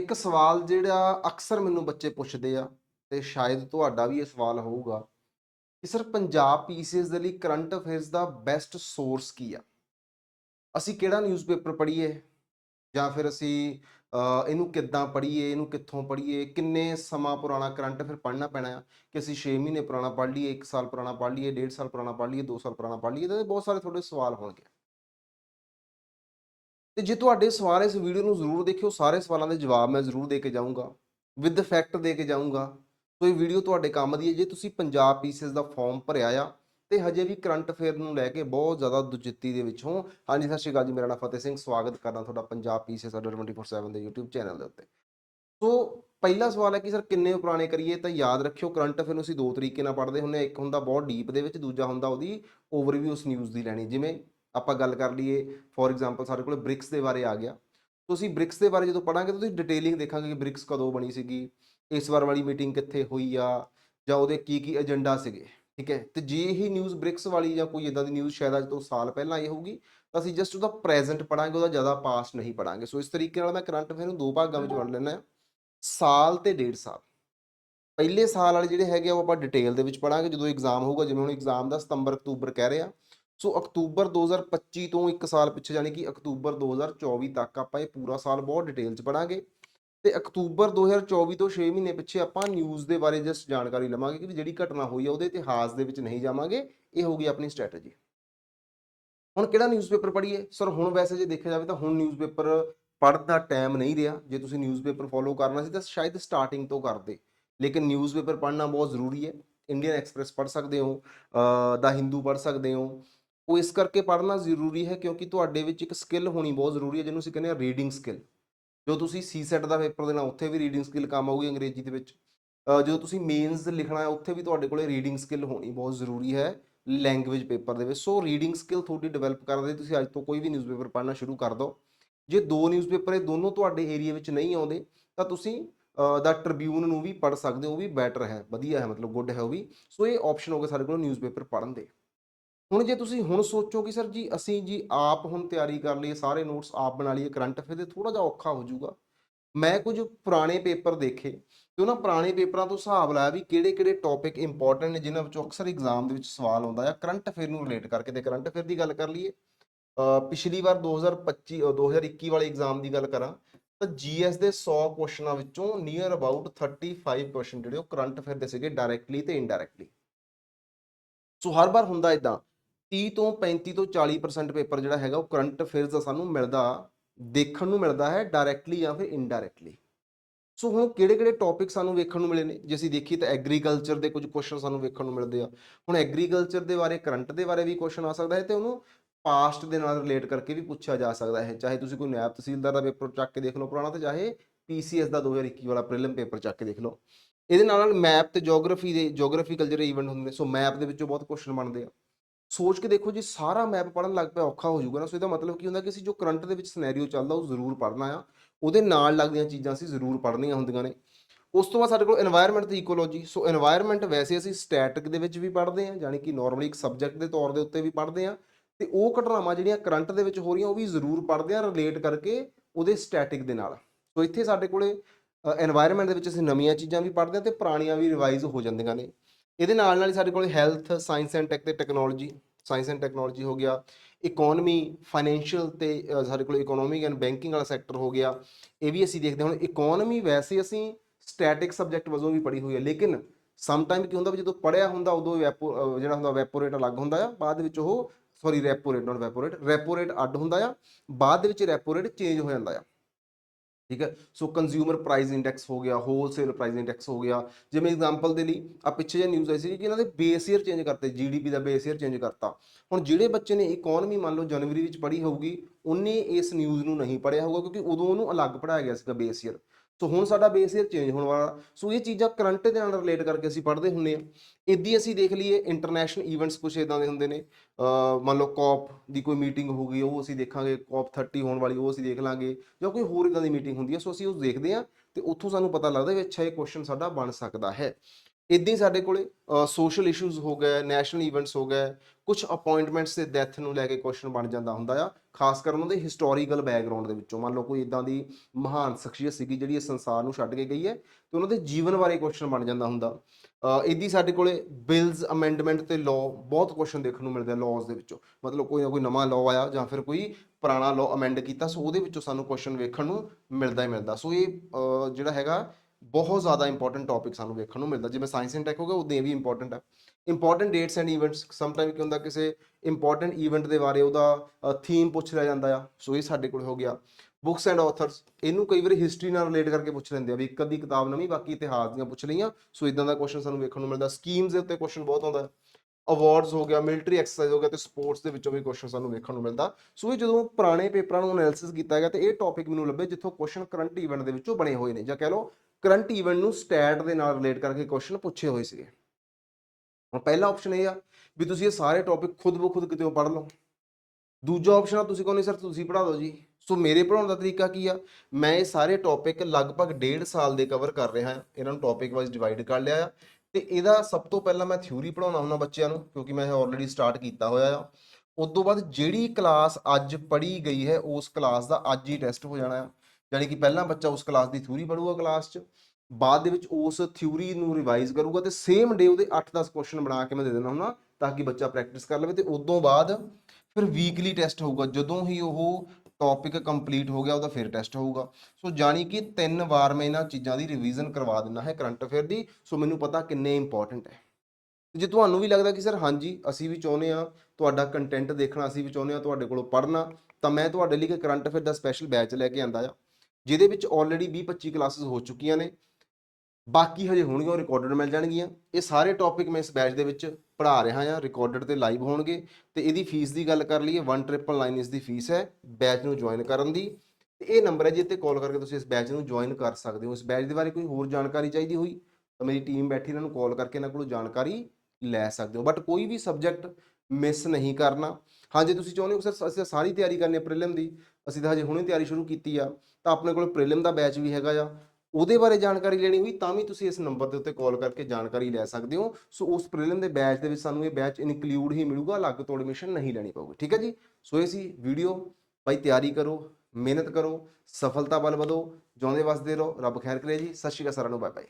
ਇੱਕ ਸਵਾਲ ਜਿਹੜਾ ਅਕਸਰ ਮੈਨੂੰ ਬੱਚੇ ਪੁੱਛਦੇ ਆ ਤੇ ਸ਼ਾਇਦ ਤੁਹਾਡਾ ਵੀ ਇਹ ਸਵਾਲ ਹੋਊਗਾ ਕਿ ਸਰ ਪੰਜਾਬ ਪੀਸੀਐਸ ਦੇ ਲਈ ਕਰੰਟ ਅਫੇਅਰਸ ਦਾ ਬੈਸਟ ਸੋਰਸ ਕੀ ਆ? ਅਸੀਂ ਕਿਹੜਾ ਨਿਊਜ਼ਪੇਪਰ ਪੜ੍ਹੀਏ? ਜਾਂ ਫਿਰ ਅਸੀਂ ਇਹਨੂੰ ਕਿੱਦਾਂ ਪੜ੍ਹੀਏ, ਇਹਨੂੰ ਕਿੱਥੋਂ ਪੜ੍ਹੀਏ? ਕਿੰਨੇ ਸਮਾਂ ਪੁਰਾਣਾ ਕਰੰਟ ਅਫੇਅਰ ਪੜ੍ਹਨਾ ਪੈਣਾ ਆ? ਕਿ ਅਸੀਂ 6 ਮਹੀਨੇ ਪੁਰਾਣਾ ਪੜ੍ਹ ਲਈਏ 1 ਸਾਲ ਪੁਰਾਣਾ ਪੜ੍ਹ ਲਈਏ 1.5 ਸਾਲ ਪੁਰਾਣਾ ਪੜ੍ਹ ਲਈਏ 2 ਸਾਲ ਪੁਰਾਣਾ ਪੜ੍ਹ ਲਈਏ? ਤਾਂ ਬਹੁਤ ਸਾਰੇ ਤੁਹਾਡੇ ਸਵਾਲ ਹੋਣਗੇ। ਤੇ ਜੇ ਤੁਹਾਡੇ ਸਵਾਲ ਇਸ ਵੀਡੀਓ ਨੂੰ ਜ਼ਰੂਰ ਦੇਖਿਓ, ਸਾਰੇ ਸਵਾਲਾਂ ਦੇ ਜਵਾਬ ਮੈਂ ਜ਼ਰੂਰ ਦੇ ਕੇ ਜਾਊਂਗਾ ਵਿਦ ਫੈਕਟ ਦੇ ਕੇ ਜਾਊਂਗਾ। ਸੋ ਇਹ ਵੀਡੀਓ ਤੁਹਾਡੇ ਕੰਮ ਦੀ ਹੈ, ਜੇ ਤੁਸੀਂ ਪੰਜਾਬ ਪੀਸੀਐਸ ਦਾ ਫਾਰਮ ਭਰਿਆ ਆ, ਤੇ ਹਜੇ ਵੀ ਕਰੰਟ ਅਫੇਅਰ ਨੂੰ ਲੈ ਕੇ ਬਹੁਤ ਜ਼ਿਆਦਾ ਦੁਚਿੱਤੀ ਦੇ ਵਿੱਚ ਹੋ ਹਾਂਜੀ, ਸਤਿ ਸ਼੍ਰੀ ਅਕਾਲ ਜੀ, ਮੇਰਾ ਨਾਮ ਫਤਿਹ ਸਿੰਘ, ਸਵਾਗਤ ਕਰਦਾ ਤੁਹਾਡਾ ਪੰਜਾਬ ਪੀਸੀਐਸ ਅਡਰ 24/7 ਦੇ YouTube ਚੈਨਲ ਦੇ ਉੱਤੇ। ਸੋ ਪਹਿਲਾ ਸਵਾਲ ਹੈ ਕਿ, ਸਰ, ਕਿੰਨੇ ਪੁਰਾਣੇ ਕਰੀਏ? ਤਾਂ ਯਾਦ ਰੱਖਿਓ, ਕਰੰਟ ਅਫੇਅਰ ਨੂੰ ਅਸੀਂ ਦੋ ਤਰੀਕੇ ਨਾਲ ਪੜ੍ਹਦੇ ਹੁੰਦੇ ਇੱਕ ਹੁੰਦਾ ਬਹੁਤ ਡੀਪ ਦੇ ਵਿੱਚ, ਦੂਜਾ ਹੁੰਦਾ ਉਹਦੀ ਓਵਰਵਿਊ ਉਸ ਨਿਊਜ਼ ਦੀ ਲੈਣੀ, ਜਿਵੇਂ ਆਪਾਂ ਗੱਲ ਕਰ ਲਈਏ ਫੋਰ ਐਗਜ਼ਾਮਪਲ ਸਾਡੇ ਕੋਲ ਬ੍ਰਿਕਸ ਦੇ ਬਾਰੇ ਆ ਗਿਆ। ਤੁਸੀਂ ਬ੍ਰਿਕਸ ਦੇ ਬਾਰੇ ਜਦੋਂ ਪੜਾਂਗੇ ਤਾਂ ਤੁਸੀਂ ਡਿਟੇਲਿੰਗ ਦੇਖਾਂਗੇ ਕਿ ਬ੍ਰਿਕਸ ਕਦੋਂ ਬਣੀ ਸੀਗੀ ਇਸ ਵਾਰ ਵਾਲੀ ਮੀਟਿੰਗ ਕਿੱਥੇ ਹੋਈ ਆ ਜਾਂ ਉਹਦੇ ਕੀ ਕੀ ਏਜੰਡਾ ਸੀਗੇ ਠੀਕ ਹੈ? ਤੇ ਜੇ ਇਹ ਨਿਊਜ਼ ਬ੍ਰਿਕਸ ਵਾਲੀ ਜਾਂ ਕੋਈ ਇਦਾਂ ਦੀ ਨਿਊਜ਼ ਸ਼ਾਇਦ ਅੱਜ ਤੋਂ ਸਾਲ ਪਹਿਲਾਂ ਆਈ ਹੋਊਗੀ ਤਾਂ ਅਸੀਂ ਜਸਟ ਉਹਦਾ ਪ੍ਰੈਜ਼ੈਂਟ ਪੜਾਂਗੇ ਉਹਦਾ ਜ਼ਿਆਦਾ ਪਾਸਟ ਨਹੀਂ ਪੜਾਂਗੇ ਸੋ ਇਸ ਤਰੀਕੇ ਨਾਲ ਮੈਂ ਕਰੰਟ ਅਫੇਅਰ ਨੂੰ ਦੋ ਭਾਗਾਂ ਵਿੱਚ ਵੰਡ ਲੈਣਾ ਹੈ। ਸਾਲ ਤੇ ਡੇਢ ਸਾਲ। ਪਹਿਲੇ ਸਾਲ ਵਾਲੇ ਜਿਹੜੇ ਹੈਗੇ ਆ ਉਹ ਆਪਾਂ ਡਿਟੇਲ ਦੇ ਵਿੱਚ ਪੜਾਂਗੇ ਜਦੋਂ ਐਗਜ਼ਾਮ ਹੋਊਗਾ ਜਿਵੇਂ ਹੁਣ ਐਗਜ਼ਾਮ ਦਾ ਸਤੰਬਰ ਅਕਤੂਬਰ ਕਹਿ ਰਹੇ ਆ ਸੋ ਅਕਤੂਬਰ 2025 ਤੋਂ 1 ਸਾਲ ਪਿੱਛੇ ਯਾਨੀ ਕਿ ਅਕਤੂਬਰ 2024 ਤੱਕ ਆਪਾਂ ਇਹ ਪੂਰਾ ਸਾਲ ਬਹੁਤ ਡਿਟੇਲ 'ਚ ਪੜਾਂਗੇ ਤੇ ਅਕਤੂਬਰ 2024 ਤੋਂ 6 ਮਹੀਨੇ ਪਿੱਛੇ ਆਪਾਂ ਨਿਊਜ਼ ਦੇ ਬਾਰੇ ਜਸਟ ਜਾਣਕਾਰੀ ਲਵਾਂਗੇ ਕਿ ਵੀ ਜਿਹੜੀ ਘਟਨਾ ਹੋਈ ਹੈ ਉਹਦੇ ਇਤਿਹਾਸ ਦੇ ਵਿੱਚ ਨਹੀਂ ਜਾਵਾਂਗੇ। ਇਹ ਹੋ ਗਈ ਆਪਣੀ ਸਟ੍ਰੈਟਜੀ ਹੁਣ ਕਿਹੜਾ ਨਿਊਜ਼ਪੇਪਰ ਪੜ੍ਹੀਏ? ਸਰ, ਹੁਣ ਵੈਸੇ ਜੇ ਦੇਖਿਆ ਜਾਵੇ ਤਾਂ ਹੁਣ ਨਿਊਜ਼ਪੇਪਰ ਪੜ੍ਹਨ ਦਾ ਟਾਈਮ ਨਹੀਂ ਰਿਹਾ। ਜੇ ਤੁਸੀਂ ਨਿਊਜ਼ਪੇਪਰ ਫੋਲੋ ਕਰਨਾ ਸੀ ਤਾਂ ਸ਼ਾਇਦ ਸਟਾਰਟਿੰਗ ਤੋਂ ਕਰਦੇ। ਲੇਕਿਨ ਨਿਊਜ਼ਪੇਪਰ ਪੜ੍ਹਨਾ ਬਹੁਤ ਜ਼ਰੂਰੀ ਹੈ। ਇੰਡੀਅਨ ਐਕਸਪ੍ਰੈਸ ਪੜ੍ਹ ਸਕਦੇ ਹੋ ਦਾ ਹਿੰਦੂ ਪੜ੍ਹ ਸਕਦੇ ਹੋ। ਉਹ ਇਸ ਕਰਕੇ ਪੜ੍ਹਨਾ ਜ਼ਰੂਰੀ ਹੈ ਕਿਉਂਕਿ ਤੁਹਾਡੇ ਵਿੱਚ ਇੱਕ ਸਕਿੱਲ ਹੋਣੀ ਬਹੁਤ ਜ਼ਰੂਰੀ ਹੈ, ਜਿਹਨੂੰ ਅਸੀਂ ਕਹਿੰਦੇ ਆ ਰੀਡਿੰਗ ਸਕਿੱਲ ਜੋ ਤੁਸੀਂ ਸੀਸੈਟ ਦਾ ਪੇਪਰ ਦੇਣਾ, ਉੱਥੇ ਵੀ ਰੀਡਿੰਗ ਸਕਿੱਲ ਕੰਮ ਆਊਗੀ ਅੰਗਰੇਜ਼ੀ ਦੇ ਵਿੱਚ। ਅਹ ਜਦੋਂ ਤੁਸੀਂ ਮੇਨਸ ਲਿਖਣਾ ਹੈ, ਉੱਥੇ ਵੀ ਤੁਹਾਡੇ ਕੋਲੇ ਰੀਡਿੰਗ ਸਕਿੱਲ ਹੋਣੀ ਬਹੁਤ ਜ਼ਰੂਰੀ ਹੈ ਲੈਂਗੁਏਜ ਪੇਪਰ ਦੇ ਵਿੱਚ। ਸੋ ਰੀਡਿੰਗ ਸਕਿੱਲ ਤੁਹਾਡੀ ਡਿਵੈਲਪ ਕਰਨ ਲਈ ਤੁਸੀਂ ਅੱਜ ਤੋਂ ਕੋਈ ਵੀ ਨਿਊਜ਼ਪੇਪਰ ਪੜ੍ਹਨਾ ਸ਼ੁਰੂ ਕਰ ਦਿਓ। ਜੇ ਦੋ ਨਿਊਜ਼ਪੇਪਰ ਇਹ ਦੋਨੋਂ ਤੁਹਾਡੇ ਏਰੀਆ ਵਿੱਚ ਨਹੀਂ ਆਉਂਦੇ, ਤਾਂ ਤੁਸੀਂ ਦਾ ਟ੍ਰਿਬਿਊਨ ਨੂੰ ਵੀ ਪੜ੍ਹ ਸਕਦੇ ਹੋ, ਉਹ ਵੀ ਬੈਟਰ ਹੈ, ਵਧੀਆ ਹੈ, ਮਤਲਬ ਗੁੱਡ ਹੈ, ਉਹ ਵੀ। ਸੋ ਇਹ ਆਪਸ਼ਨ ਗਏ ਸਾਡੇ ਕੋਲ ਨਿਊਜ਼ਪੇਪਰ ਪੜ੍ਹਨ ਦੇ। ਹੁਣ ਜੇ ਤੁਸੀਂ ਹੁਣ ਸੋਚੋ ਕਿ ਸਰ ਜੀ ਅਸੀਂ ਜੀ ਆਪ ਹੁਣ ਤਿਆਰੀ ਕਰ ਲਈਏ, ਸਾਰੇ ਨੋਟਸ ਆਪ ਬਣਾ ਲਈਏ, ਕਰੰਟ ਅਫੇਅਰ ਦੇ ਥੋੜਾ ਜਿਹਾ ਔਖਾ ਹੋ ਜਾਊਗਾ। ਮੈਂ ਕੁਝ ਪੁਰਾਣੇ ਪੇਪਰ ਦੇਖੇ ਤੇ ਉਹਨਾਂ ਪੁਰਾਣੇ ਪੇਪਰਾਂ ਤੋਂ ਹਿਸਾਬ ਲਾਇਆ ਵੀ ਕਿਹੜੇ ਕਿਹੜੇ ਟੌਪਿਕ ਇੰਪੋਰਟੈਂਟ ਨੇ ਜਿਨ੍ਹਾਂ ਵਿੱਚੋਂ ਅਕਸਰ ਐਗਜ਼ਾਮ ਦੇ ਵਿੱਚ ਸਵਾਲ ਆਉਂਦਾ ਆ ਕਰੰਟ ਅਫੇਅਰ ਨੂੰ ਰਿਲੇਟ ਕਰਕੇ ਤੇ ਕਰੰਟ ਅਫੇਅਰ ਦੀ ਗੱਲ ਕਰ ਲਈਏ। ਪਿਛਲੀ ਵਾਰ 2025 ਅਹ 2021 ਵਾਲੇ ਐਗਜ਼ਾਮ ਦੀ ਗੱਲ ਕਰਾਂ ਤਾਂ ਜੀਐਸ ਦੇ 100 ਕੁਐਸਚਨਾਂ ਵਿੱਚੋਂ ਨੀਅਰ ਅਬਾਊਟ 35 ਕੁਐਸਚਨ ਜਿਹੜੇ ਉਹ ਕਰੰਟ ਅਫੇਅਰ ਦੇ ਸੀਗੇ ਡਾਇਰੈਕਟਲੀ ਤੇ ਇਨਡਾਇਰੈਕਟਲੀ ਸੋ ਹਰ ਵਾਰ ਹੁੰਦਾ ਇਦਾਂ 30 ਤੋਂ 35 ਤੋਂ 40% ਪੇਪਰ ਜਿਹੜਾ ਹੈਗਾ ਉਹ ਕਰੰਟ ਅਫੇਅਰਸ ਦਾ ਸਾਨੂੰ ਮਿਲਦਾ, ਦੇਖਣ ਨੂੰ ਮਿਲਦਾ ਹੈ ਡਾਇਰੈਕਟਲੀ ਜਾਂ ਫਿਰ ਇਨਡਾਇਰੈਕਟਲੀ ਸੋ ਹੁਣ ਕਿਹੜੇ ਕਿਹੜੇ ਟੌਪਿਕ ਸਾਨੂੰ ਵੇਖਣ ਨੂੰ ਮਿਲੇ ਨੇ? ਜੇ ਅਸੀਂ ਦੇਖੀਏ ਤਾਂ ਐਗਰੀਕਲਚਰ ਦੇ ਕੁਝ ਕੁਐਸਚਨ ਸਾਨੂੰ ਵੇਖਣ ਨੂੰ ਮਿਲਦੇ ਆ। ਹੁਣ ਐਗਰੀਕਲਚਰ ਦੇ ਬਾਰੇ, ਕਰੰਟ ਦੇ ਬਾਰੇ ਵੀ ਕੁਐਸਚਨ ਆ ਸਕਦਾ ਹੈ ਤੇ ਉਹਨੂੰ ਪਾਸਟ ਦੇ ਨਾਲ ਰਿਲੇਟ ਕਰਕੇ ਵੀ ਪੁੱਛਿਆ ਜਾ ਸਕਦਾ ਹੈ। ਚਾਹੇ ਤੁਸੀਂ ਕੋਈ ਨਾਇਬ ਤਹਿਸੀਲਦਾਰ ਦਾ ਪੇਪਰ ਚੱਕ ਕੇ ਦੇਖ ਲਓ ਪੁਰਾਣਾ ਤੇ ਚਾਹੇ ਪੀਸੀਐਸ ਦਾ 2021 ਵਾਲਾ ਪ੍ਰੀਲਿਮ ਪੇਪਰ ਚੱਕ ਕੇ ਦੇਖ ਲਓ। ਇਹਦੇ ਨਾਲ ਨਾਲ ਮੈਪ ਤੇ ਜੀਓਗ੍ਰਾਫੀ ਦੇ ਜੀਓਗ੍ਰਾਫੀਕਲ ਜਿਹੜੇ ਇਵੈਂਟ ਹੁੰਦੇ ਨੇ, ਸੋ ਮੈਪ ਦੇ ਵਿੱਚੋਂ ਬਹੁਤ ਕੁਐਸਚਨ ਬਣਦੇ ਆ। ਸੋਚ ਕੇ ਦੇਖੋ ਜੀ, ਸਾਰਾ ਮੈਪ ਪੜਨ ਲੱਗ ਪਿਆ, ਔਖਾ ਹੋ ਜਾਊਗਾ ਨਾ। ਸੋ ਇਹਦਾ ਮਤਲਬ ਕੀ ਹੁੰਦਾ ਕਿ ਅਸੀਂ ਜੋ ਕਰੰਟ ਦੇ ਵਿੱਚ ਸਿਨੈਰੀਓ ਚੱਲਦਾ, ਉਹ ਜ਼ਰੂਰ ਪੜਨਾ ਆ। ਉਹਦੇ ਨਾਲ ਲੱਗਦੀਆਂ ਚੀਜ਼ਾਂ ਅਸੀਂ ਜ਼ਰੂਰ ਪੜਨੀਆਂ ਹੁੰਦੀਆਂ ਨੇ। ਉਸ ਤੋਂ ਬਾਅਦ ਸਾਡੇ ਕੋਲ এনवायरमेंट ਤੇ ਇਕੋਲੋਜੀ ਸੋ এনवायरमेंट ਵੈਸੇ ਅਸੀਂ ਸਟੈਟਿਕ ਦੇ ਵਿੱਚ ਵੀ ਪੜ੍ਹਦੇ ਆ, ਯਾਨੀ ਕਿ ਨਾਰਮਲੀ ਇੱਕ ਸਬਜੈਕਟ ਦੇ ਤੌਰ ਦੇ ਉੱਤੇ ਵੀ ਪੜ੍ਹਦੇ ਆ। ਤੇ ਉਹ ਘਟਨਾਵਾਂ ਜਿਹੜੀਆਂ ਕਰੰਟ ਦੇ ਵਿੱਚ ਹੋ ਰਹੀਆਂ, ਉਹ ਵੀ ਜ਼ਰੂਰ ਪੜ੍ਹਦੇ ਆ ਰਿਲੇਟ ਕਰਕੇ ਉਹਦੇ ਸਟੈਟਿਕ ਦੇ ਨਾਲ। ਸੋ ਇੱਥੇ ਸਾਡੇ ਕੋਲੇ এনवायरमेंट ਦੇ ਵਿੱਚ ਅਸੀਂ ਨਵੀਆਂ ਚੀਜ਼ਾਂ ਵੀ ਪੜ੍ਹਦੇ ਆ ਤੇ ਪੁਰਾਣੀਆਂ ਵੀ ਰਿਵਾਈਜ਼ ਹੋ ਜਾਂਦੀਆਂ ਨੇ। ਇਹਦੇ ਨਾਲ ਨਾਲ ਹੀ ਸਾਡੇ ਕੋਲ ਹੈਲਥ ਸਾਇੰਸ ਐਂਡ ਟੈਕ ਤੇ ਟੈਕਨੋਲੋਜੀ ਸਾਇੰਸ ਐਂਡ ਟੈਕਨੋਲੋਜੀ ਹੋ ਗਿਆ ਇਕਨੋਮੀ ਫਾਈਨੈਂਸ਼ੀਅਲ ਤੇ ਸਾਡੇ ਕੋਲ ਇਕਨੋਮਿਕ ਐਂਡ ਬੈਂਕਿੰਗ ਵਾਲਾ ਸੈਕਟਰ ਹੋ ਗਿਆ। ਇਹ ਵੀ ਅਸੀਂ ਦੇਖਦੇ ਹਾਂ। ਹੁਣ ਇਕਨੋਮੀ ਵੈਸੇ ਅਸੀਂ ਸਟੈਟਿਕ ਸਬਜੈਕਟ ਵਜੋਂ ਵੀ ਪੜ੍ਹੀ ਹੋਈ ਹੈ, ਲੇਕਿਨ ਸਮ ਟਾਈਮ ਕੀ ਹੁੰਦਾ ਵੀ ਜਦੋਂ ਪੜਿਆ ਹੁੰਦਾ ਉਦੋਂ ਵੈਪੋ ਜਿਹੜਾ ਹੁੰਦਾ ਵੈਪੋ ਰੇਟ ਅਲੱਗ ਹੁੰਦਾ ਆ। ਬਾਅਦ ਵਿੱਚ ਉਹ ਸੌਰੀ ਰੈਪੋ ਰੇਟ ਨਾਟ ਵੈਪੋਰੇਟ ਰੈਪੋ ਰੇਟ ਅੱਡ ਹੁੰਦਾ ਆ। ਬਾਅਦ ਦੇ ਵਿੱਚ ਰੈਪੋ ਰੇਟ ਚੇਂਜ ਹੋ ਜਾਂਦਾ ਆ। ਠੀਕ ਹੈ? ਸੋ ਕੰਜ਼ਿਊਮਰ ਪ੍ਰਾਈਸ ਇੰਡੈਕਸ ਹੋ ਗਿਆ ਹੋਲਸੇਲ ਪ੍ਰਾਈਸ ਇੰਡੈਕਸ ਹੋ ਗਿਆ। ਜਿਵੇਂ ਐਗਜ਼ਾਮਪਲ ਦੇ ਲਈ ਆ ਪਿੱਛੇ ਜੇ ਨਿਊਜ਼ ਆਈ ਸੀ ਕਿ ਇਹਨਾਂ ਦੇ ਬੇਸ ਈਅਰ ਚੇਂਜ ਕਰਤੇ ਜੀਡੀਪੀ ਦਾ ਬੇਸ ਈਅਰ ਚੇਂਜ ਕਰਤਾ। ਹੁਣ ਜਿਹੜੇ ਬੱਚੇ ਨੇ ਇਕਨੋਮੀ ਮੰਨ ਲਓ ਜਨਵਰੀ ਵਿੱਚ ਪੜ੍ਹੀ ਹੋਊਗੀ, ਉਹਨੇ ਇਸ ਨਿਊਜ਼ ਨੂੰ ਨਹੀਂ ਪੜ੍ਹਿਆ ਹੋਊਗਾ ਕਿਉਂਕਿ ਉਦੋਂ ਉਹਨੂੰ ਅਲੱਗ ਪੜਾਇਆ ਗਿਆ ਸੀਗਾ ਬੇਸ ਈਅਰ ਸੋ ਹੁਣ ਸਾਡਾ ਬੇਸ ਈਅਰ ਚੇਂਜ ਹੋਣ ਵਾਲਾ। ਸੋ ਇਹ ਚੀਜ਼ਾਂ ਕਰੰਟ ਦੇ ਨਾਲ ਰਿਲੇਟ ਕਰਕੇ ਅਸੀਂ ਪੜ੍ਹਦੇ ਹੁੰਨੇ ਆ ਇਦਾਂ ਅਸੀਂ ਦੇਖ ਲਈਏ ਇੰਟਰਨੈਸ਼ਨਲ ਈਵੈਂਟਸ ਕੁਝ ਇਦਾਂ ਦੇ ਹੁੰਦੇ ਨੇ। ਮੰਨ ਲਓ ਕੌਪ ਦੀ ਕੋਈ ਮੀਟਿੰਗ ਹੋ ਗਈ, ਉਹ ਅਸੀਂ ਦੇਖਾਂਗੇ। ਕੌਪ 30 ਹੋਣ ਵਾਲੀ, ਉਹ ਅਸੀਂ ਦੇਖ ਲਾਂਗੇ। ਜਾਂ ਕੋਈ ਹੋਰ ਇਦਾਂ ਦੀ ਮੀਟਿੰਗ ਹੁੰਦੀ ਹੈ ਸੋ ਅਸੀਂ ਉਹ ਦੇਖਦੇ ਆ ਤੇ ਉੱਥੋਂ ਸਾਨੂੰ ਪਤਾ ਲੱਗਦਾ ਵੀ ਅੱਛਾ ਇਹ ਕੁਐਸਚਨ ਸਾਡਾ ਬਣ ਸਕਦਾ ਹੈ। ਇਦਾਂ ਹੀ ਸਾਡੇ ਕੋਲੇ ਸੋਸ਼ਲ ਇਸ਼ੂਜ਼ ਹੋ ਗਏ ਨੈਸ਼ਨਲ ਇਵੈਂਟਸ ਹੋ ਗਏ ਕੁਝ ਅਪਾਇੰਟਮੈਂਟਸ ਤੇ ਡੈਥ ਨੂੰ ਲੈ ਕੇ ਕੁਐਸਚਨ ਬਣ ਜਾਂਦਾ ਹੁੰਦਾ ਆ, ਖਾਸ ਕਰ ਉਹਨਾਂ ਦੇ ਹਿਸਟੋਰੀਕਲ ਬੈਕਗ੍ਰਾਉਂਡ ਦੇ ਵਿੱਚੋਂ। ਮੰਨ ਲਓ ਕੋਈ ਇਦਾਂ ਦੀ ਮਹਾਨ ਸ਼ਖਸੀਅਤ ਸੀਗੀ ਜਿਹੜੀ ਇਸ ਸੰਸਾਰ ਨੂੰ ਛੱਡ ਕੇ ਗਈ ਹੈ ਤੇ ਉਹਨਾਂ ਦੇ ਜੀਵਨ ਬਾਰੇ ਕੁਐਸਚਨ ਬਣ ਜਾਂਦਾ ਹੁੰਦਾ। ਇਦੀ ਸਾਡੇ ਕੋਲੇ ਬਿਲਸ ਅਮੈਂਡਮੈਂਟ ਤੇ ਲਾਅ ਬਹੁਤ ਕੁਐਸਚਨ ਦੇਖਣ ਨੂੰ ਮਿਲਦੇ ਆ ਲਾਜ਼ ਦੇ ਵਿੱਚੋਂ। ਮਤਲਬ ਕੋਈ ਨਾ ਕੋਈ ਨਵਾਂ ਲਾਅ ਆਇਆ ਜਾਂ ਫਿਰ ਕੋਈ ਪੁਰਾਣਾ ਲਾਅ ਅਮੈਂਡ ਕੀਤਾ, ਸੋ ਉਹਦੇ ਵਿੱਚੋਂ ਸਾਨੂੰ ਕੁਐਸਚਨ ਵੇਖਣ ਨੂੰ ਮਿਲਦਾ ਹੀ ਮਿਲਦਾ। ਸੋ ਇਹ ਜਿਹੜਾ ਹੈਗਾ ਬਹੁਤ ਜ਼ਿਆਦਾ ਇੰਪੋਰਟੈਂਟ ਟੌਪਿਕ ਸਾਨੂੰ ਵੇਖਣ ਨੂੰ ਮਿਲਦਾ, ਜਿਵੇਂ ਸਾਇੰਸ ਐਂਡ ਟੈਕ ਹੋ ਗਿਆ ਉਦੋਂ ਵੀ ਇੰਪੋਰਟੈਂਟ ਹੈ important dates and events some time ਕੀ ਹੁੰਦਾ, ਕਿਸੇ ਇੰਪੋਰਟੈਂਟ ਇਵੈਂਟ ਦੇ ਬਾਰੇ ਉਹਦਾ ਥੀਮ ਪੁੱਛ ਲਿਆ ਜਾਂਦਾ ਆ। ਸੋ ਇਹ ਸਾਡੇ ਕੋਲ ਹੋ ਗਿਆ। ਬੁੱਕਸ ਐਂਡ ਆਥਰਸ ਇਹਨੂੰ ਕਈ ਵਾਰੀ ਹਿਸਟਰੀ ਨਾਲ ਰਿਲੇਟ ਕਰਕੇ ਪੁੱਛ ਲੈਂਦੇ ਆ ਵੀ ਇੱਕ ਅੱਧੀ ਕਿਤਾਬ ਨਵੀਂ, ਬਾਕੀ ਇਤਿਹਾਸ ਦੀਆਂ ਪੁੱਛ ਲਈਆਂ। ਸੋ ਇਦਾਂ ਦਾ ਕੁਐਸਚਨ ਸਾਨੂੰ ਵੇਖਣ ਨੂੰ ਮਿਲਦਾ। ਸਕੀਮਸ ਦੇ ਉੱਤੇ ਕੁਐਸਚਨ ਬਹੁਤ ਆਉਂਦਾ। ਅਵਾਰਡਸ ਹੋ ਗਿਆ ਮਿਲਟਰੀ ਐਕਸਰਸਾਈਜ਼ ਹੋ ਗਿਆ ਤੇ ਸਪੋਰਟਸ ਦੇ ਵਿੱਚੋਂ ਵੀ ਕੁਐਸਚਨ ਸਾਨੂੰ ਵੇਖਣ ਨੂੰ ਮਿਲਦਾ। ਸੋ ਇਹ ਜਦੋਂ ਪੁਰਾਣੇ ਪੇਪਰਾਂ ਨੂੰ ਐਨਾਲਿਸਿਸ ਕੀਤਾ ਗਿਆ ਤੇ ਇਹ ਟੌਪਿਕ ਮੈਨੂੰ ਲੱਭੇ ਜਿੱਥੋਂ ਕੁਐਸਚਨ ਕਰੰਟ ਇਵੈਂਟ ਦੇ ਵਿੱਚੋਂ ਬਣੇ ਹੋਏ ਨੇ, ਜਾਂ ਕਹਿ ਲਓ ਕਰੰਟ ਇਵੈਂਟ ਨੂੰ ਸਟੈਟ ਦੇ ਨਾਲ ਰਿਲੇਟ ਕਰਕੇ ਕੁਐਸਚਨ ਪੁੱਛੇ ਹੋਏ ਸੀਗੇ। ਹੁਣ ਪਹਿਲਾ ਆਪਸ਼ਨ ਇਹ ਆ ਵੀ ਤੁਸੀਂ ਇਹ ਸਾਰੇ ਟੌਪਿਕ ਖੁਦ ਬਖੁਦ ਖੁਦ ਕਿਤੇ ਪੜ੍ਹ ਲਓ। ਦੂਜਾ ਆਪਸ਼ਨ ਆ, ਤੁਸੀਂ ਕਹਿੰਦੇ, ਸਰ, ਤੁਸੀਂ ਪੜ੍ਹਾ ਦਿਓ ਜੀ। ਸੋ ਮੇਰੇ ਪੜਾਉਣ ਦਾ ਤਰੀਕਾ ਕੀ ਆ? ਮੈਂ ਇਹ ਸਾਰੇ ਟੌਪਿਕ ਲਗਭਗ ਡੇਢ ਸਾਲ ਦੇ ਕਵਰ ਕਰ ਰਿਹਾ ਹਾਂ। ਇਹਨਾਂ ਨੂੰ ਟੌਪਿਕ ਵਾਈਜ਼ ਡਿਵਾਈਡ ਕਰ ਲਿਆ ਆ। ਤੇ ਇਹਦਾ ਸਭ ਤੋਂ ਪਹਿਲਾਂ ਮੈਂ ਥਿਊਰੀ ਪੜਾਉਣਾ ਹੁੰਦਾ ਬੱਚਿਆਂ ਨੂੰ, ਕਿਉਂਕਿ ਮੈਂ ਇਹ ਆਲਰੇਡੀ ਸਟਾਰਟ ਕੀਤਾ ਹੋਇਆ ਆ। ਉਸ ਤੋਂ ਬਾਅਦ ਜਿਹੜੀ ਕਲਾਸ ਅੱਜ ਪੜ੍ਹੀ ਗਈ ਹੈ, ਉਸ ਕਲਾਸ ਦਾ ਅੱਜ ਹੀ ਟੈਸਟ ਹੋ ਜਾਣਾ ਆ। ਯਾਨੀ ਕਿ ਪਹਿਲਾਂ ਬੱਚਾ ਉਸ ਕਲਾਸ ਦੀ ਥਿਊਰੀ ਪੜੂਗਾ ਕਲਾਸ 'ਚ, ਬਾਅਦ ਦੇ ਵਿੱਚ ਉਸ ਥਿਊਰੀ ਨੂੰ ਰਿਵਾਈਜ਼ ਕਰੂਗਾ ਤੇ ਸੇਮ ਡੇ ਉਹਦੇ 8-10 ਕੁਐਸਚਨ ਬਣਾ ਕੇ ਮੈਂ ਦੇ ਦੇਣਾ ਹੁੰਦਾ ਤਾਂ ਕਿ ਬੱਚਾ ਪ੍ਰੈਕਟਿਸ ਕਰ ਲਵੇ ਤੇ ਉਦੋਂ ਬਾਅਦ ਫਿਰ ਵੀਕਲੀ ਟੈਸਟ ਹੋਊਗਾ। ਜਦੋਂ ਹੀ ਉਹ ਟੌਪਿਕ ਕੰਪਲੀਟ ਹੋ ਗਿਆ, ਉਹਦਾ ਫਿਰ ਟੈਸਟ ਹੋਊਗਾ। ਸੋ ਜਾਣੀ ਕਿ ਤਿੰਨ ਵਾਰ ਮੈਂ ਇਹਨਾਂ ਚੀਜ਼ਾਂ ਦੀ ਰਿਵੀਜ਼ਨ ਕਰਵਾ ਦਿੰਦਾ ਹੈ ਕਰੰਟ ਅਫੇਅਰ ਦੀ। ਸੋ ਮੈਨੂੰ ਪਤਾ ਕਿੰਨੇ ਇੰਪੋਰਟੈਂਟ ਹੈ। ਜੇ ਤੁਹਾਨੂੰ ਵੀ ਲੱਗਦਾ ਕਿ ਸਰ, ਹਾਂਜੀ, ਅਸੀਂ ਵੀ ਚਾਹੁੰਦੇ ਆ ਤੁਹਾਡਾ ਕੰਟੈਂਟ ਦੇਖਣਾ, ਅਸੀਂ ਵੀ ਚਾਹੁੰਦੇ ਆ ਤੁਹਾਡੇ ਕੋਲੋਂ ਪੜ੍ਹਨਾ, ਤਾਂ ਮੈਂ ਤੁਹਾਡੇ ਲਈ ਇੱਕ ਕਰੰਟ ਅਫੇਅਰ ਦਾ ਸਪੈਸ਼ਲ ਬੈਚ ਲੈ ਕੇ ਆਂਦਾ ਆ ਜਿਹਦੇ ਵਿੱਚ ਆਲਰੇਡੀ 20 25 ਕਲਾਸਿਸ ਹੋ ਚੁੱਕੀਆਂ ਨੇ। ਬਾਕੀ ਹਜੇ ਹੋਣਗੀਆਂ, ਉਹ ਰਿਕਾਰਡਡ ਮਿਲ ਜਾਣਗੀਆਂ। ਇਹ ਸਾਰੇ ਟੌਪਿਕ ਮੈਂ ਇਸ ਬੈਚ ਦੇ ਵਿੱਚ ਪੜ੍ਹਾ ਰਿਹਾ ਹਾਂ ਰਿਕਾਰਡਡ ਤੇ ਲਾਈਵ ਹੋਣਗੇ, ਤੇ ਇਹਦੀ ਫੀਸ ਦੀ ਗੱਲ ਕਰ ਲਈਏ 1999 ਇਸ ਦੀ ਫੀਸ ਹੈ ਬੈਚ ਨੂੰ ਜੁਆਇਨ ਕਰਨ ਦੀ। ਤੇ ਇਹ ਨੰਬਰ ਹੈ ਜਿੱਤੇ ਕਾਲ ਕਰਕੇ ਤੁਸੀਂ ਇਸ ਬੈਚ ਨੂੰ ਜੁਆਇਨ ਕਰ ਸਕਦੇ ਹੋ। ਇਸ ਬੈਚ ਦੇ ਬਾਰੇ ਕੋਈ ਹੋਰ ਜਾਣਕਾਰੀ ਚਾਹੀਦੀ ਹੋਈ, ਤਾਂ ਮੇਰੀ ਟੀਮ ਬੈਠੀ ਇਹਨਾਂ ਨੂੰ ਕਾਲ ਕਰਕੇ ਇਹਨਾਂ ਕੋਲੋਂ ਜਾਣਕਾਰੀ ਲੈ ਸਕਦੇ ਹੋ। ਬਟ ਕੋਈ ਵੀ ਸਬਜੈਕਟ ਮਿਸ ਨਹੀਂ ਕਰਨਾ। ਹਾਂ, ਜੇ ਤੁਸੀਂ ਚਾਹੁੰਦੇ ਹੋ ਸਰ, ਅਸੀਂ ਸਾਰੀ ਤਿਆਰੀ ਕਰਨੀ ਹੈ ਪ੍ਰੀਲਿਮ ਦੀ, ਅਸੀਂ ਤਾਂ ਹਜੇ ਹੁਣੇ ਤਿਆਰੀ ਸ਼ੁਰੂ ਕੀਤੀ ਆ, ਤਾਂ ਆਪਣੇ ਕੋਲ ਪ੍ਰੀਲਿਮ ਦਾ ਬੈਚ ਵੀ ਹੈਗਾ ਆ। ਉਹਦੇ ਬਾਰੇ ਜਾਣਕਾਰੀ ਲੈਣੀ ਹੋਈ, ਤਾਂ ਵੀ ਤੁਸੀਂ ਇਸ ਨੰਬਰ ਦੇ ਉੱਤੇ ਕਾਲ ਕਰਕੇ ਜਾਣਕਾਰੀ ਲੈ ਸਕਦੇ ਹੋ। ਸੋ ਉਸ ਪ੍ਰੀਲਿਮ ਦੇ ਬੈਚ ਦੇ ਵਿੱਚ ਸਾਨੂੰ ਇਹ ਬੈਚ ਇਨਕਲੂਡ ਹੀ ਮਿਲੂਗਾ, ਅਲੱਗ ਤੋਂ ਐਡਮਿਸ਼ਨ ਨਹੀਂ ਲੈਣੀ ਪਊਗੀ। ਠੀਕ ਹੈ ਜੀ? ਸੋ ਇਹ ਸੀ ਵੀਡੀਓ ਭਾਈ, ਤਿਆਰੀ ਕਰੋ, ਮਿਹਨਤ ਕਰੋ, ਸਫਲਤਾ ਵੱਲ ਵਧੋ, ਜਿਉਂਦੇ ਵਸਦੇ ਰਹੋ। ਰੱਬ ਖੈਰ ਕਰੇ ਜੀ। ਸਤਿ ਸ਼੍ਰੀ ਅਕਾਲ ਸਾਰਿਆਂ ਨੂੰ। Bye bye